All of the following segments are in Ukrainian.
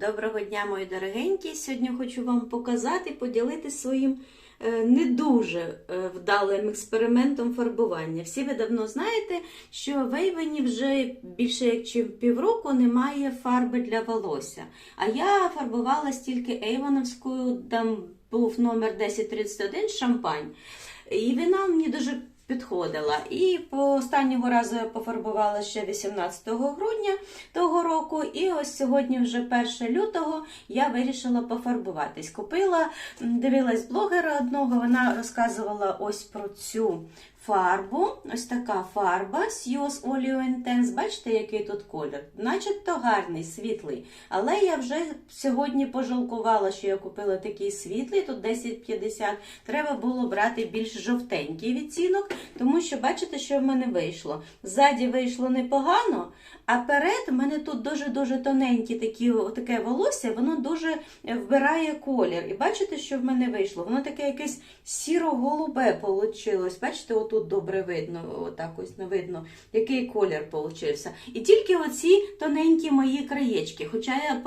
Доброго дня, мої дорогенькі! Сьогодні хочу вам показати, поділитися своїм е, не дуже е, вдалим експериментом фарбування. Всі ви давно знаєте, що в Ейвені вже більше як півроку немає фарби для волосся. А я фарбувалась тільки Ейвоновською, там був номер 1031 шампань. І вона мені дуже підходила. І по останнього разу я пофарбувала ще 18 грудня того року. І ось сьогодні, вже 1 лютого, я вирішила пофарбуватись. Купила, дивилась блогера одного, вона розказувала ось про цю. Фарбу, ось така фарба Sios Oleo Intense. Бачите, який тут колір? Начебто гарний, світлий. Але я вже сьогодні пожалкувала, що я купила такий світлий, тут 10,50. Треба було брати більш жовтенький відцінок, тому що бачите, що в мене вийшло. Ззаді вийшло непогано, а перед у мене тут дуже-дуже тоненькі такі, таке волосся, воно дуже вбирає колір. І бачите, що в мене вийшло? Воно таке якесь сіро-голубе вийшло. Бачите, отут добре видно, отак ось не видно, який колір получився. І тільки оці тоненькі мої краєчки, хоча я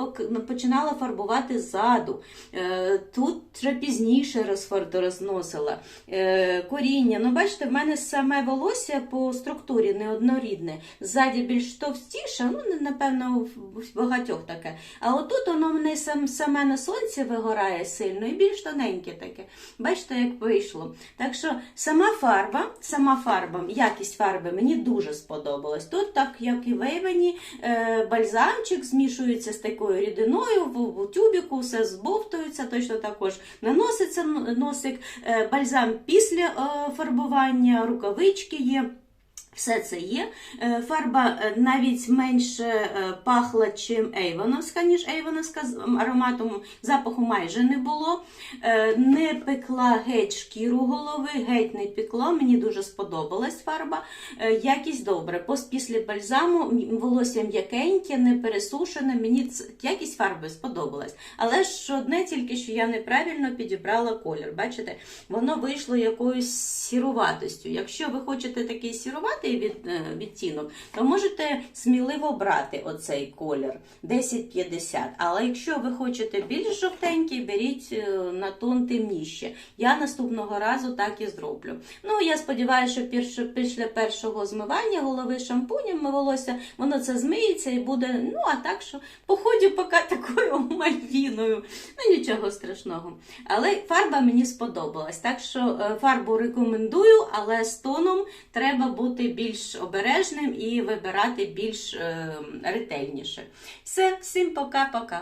починала фарбувати ззаду. Е, Тут вже пізніше розносила Е, коріння. Ну, бачите, в мене саме волосся по структурі неоднорідне. Ззаді більш товстіше, ну, напевно, в багатьох таке. А отут воно мене саме на сонці вигорає сильно і більш тоненьке таке. Бачите, як вийшло. Так що сама фарба, сама фарба, якість фарби мені дуже сподобалась. Тут, так як і в Ейвені, е, бальзамчик змішується з такою рідиною, в, тюбіку все збовтується, точно також наноситься носик, е, бальзам після е, фарбування, рукавички є. Все це є. Е, Фарба е, навіть менше е, пахла, чим Ейвоновська, ніж Ейвоновська. Ароматом запаху майже не було. Не пекла геть шкіру голови, геть не пекла. Мені дуже сподобалась фарба. Якість добре. Після бальзаму волосся м'якеньке, не пересушене. Мені якість фарби сподобалась. Але ж одне тільки, що я неправильно підібрала колір. Бачите, воно вийшло якоюсь сіруватостю. Якщо ви хочете такий сіруватий від, е, відтінок, то можете сміливо брати оцей колір 1050. Але якщо ви хочете більш жовтенький, беріть е, на тон темніше. Я наступного разу так і зроблю. Ну, я сподіваюся, що після першого змивання голови шампунем волосся, воно це змиється і буде. Ну, а так що походю поки такою мальвіною. Ну, нічого страшного. Але фарба мені сподобалась. Так що е, фарбу рекомендую, але з тоном треба бути більш обережним і вибирати більш е, ретельніше. Все, всім пока-пока.